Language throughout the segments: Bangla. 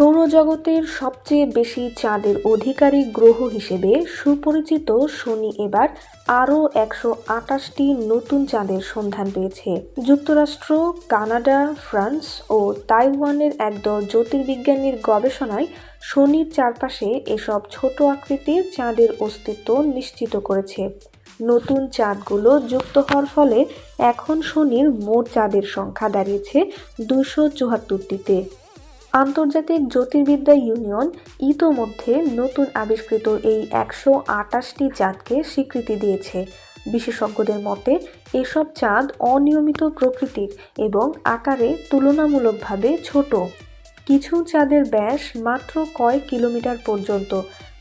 সৌরজগতের সবচেয়ে বেশি চাঁদের অধিকারী গ্রহ হিসেবে সুপরিচিত শনি এবার আরও একশো আটাশটি নতুন চাঁদের সন্ধান পেয়েছে। যুক্তরাষ্ট্র, কানাডা, ফ্রান্স ও তাইওয়ানের একদল জ্যোতির্বিজ্ঞানীর গবেষণায় শনির চারপাশে এসব ছোট আকৃতির চাঁদের অস্তিত্ব নিশ্চিত করেছে। নতুন চাঁদগুলো যুক্ত হওয়ার ফলে এখন শনির মোট চাঁদের সংখ্যা দাঁড়িয়েছে দুশো চুয়াত্তরটিতে। আন্তর্জাতিক জ্যোতির্বিদ্যা ইউনিয়ন ইতোমধ্যে নতুন আবিষ্কৃত এই একশো আটাশটি চাঁদকে স্বীকৃতি দিয়েছে। বিশেষজ্ঞদের মতে, এসব চাঁদ অনিয়মিত প্রকৃতির এবং আকারে তুলনামূলকভাবে ছোট। কিছু চাঁদের ব্যাস মাত্র কয়েক কিলোমিটার পর্যন্ত।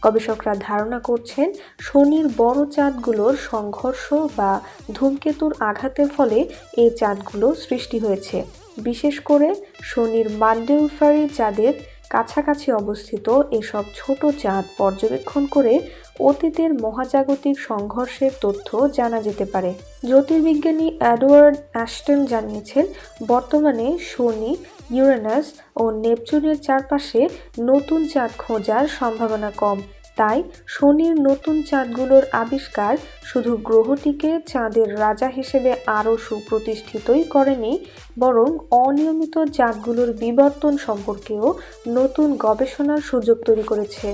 গবেষকরা ধারণা করছেন, শনির বড় চাঁদগুলোর সংঘর্ষ বা ধূমকেতুর আঘাতের ফলে এই চাঁদগুলো সৃষ্টি হয়েছে। বিশেষ করে শনির মান্ডেলফারি চাঁদের কাছাকাছি অবস্থিত এসব ছোট চাঁদ পর্যবেক্ষণ করে অতীতের মহাজাগতিক সংঘর্ষের তথ্য জানা যেতে পারে। জ্যোতির্বিজ্ঞানী অ্যাডওয়ার্ড অ্যাস্টন জানিয়েছেন, বর্তমানে শনি, ইউরেনাস ও নেপচুনের চারপাশে নতুন চাঁদ খোঁজার সম্ভাবনা কম। তাই শনির নতুন চাঁদগুলোর আবিষ্কার শুধু গ্রহটিকে চাঁদের রাজা হিসেবে আরও সুপ্রতিষ্ঠিতই করেনি, বরং অনিয়মিত চাঁদগুলোর বিবর্তন সম্পর্কেও নতুন গবেষণার সুযোগ তৈরি করেছে।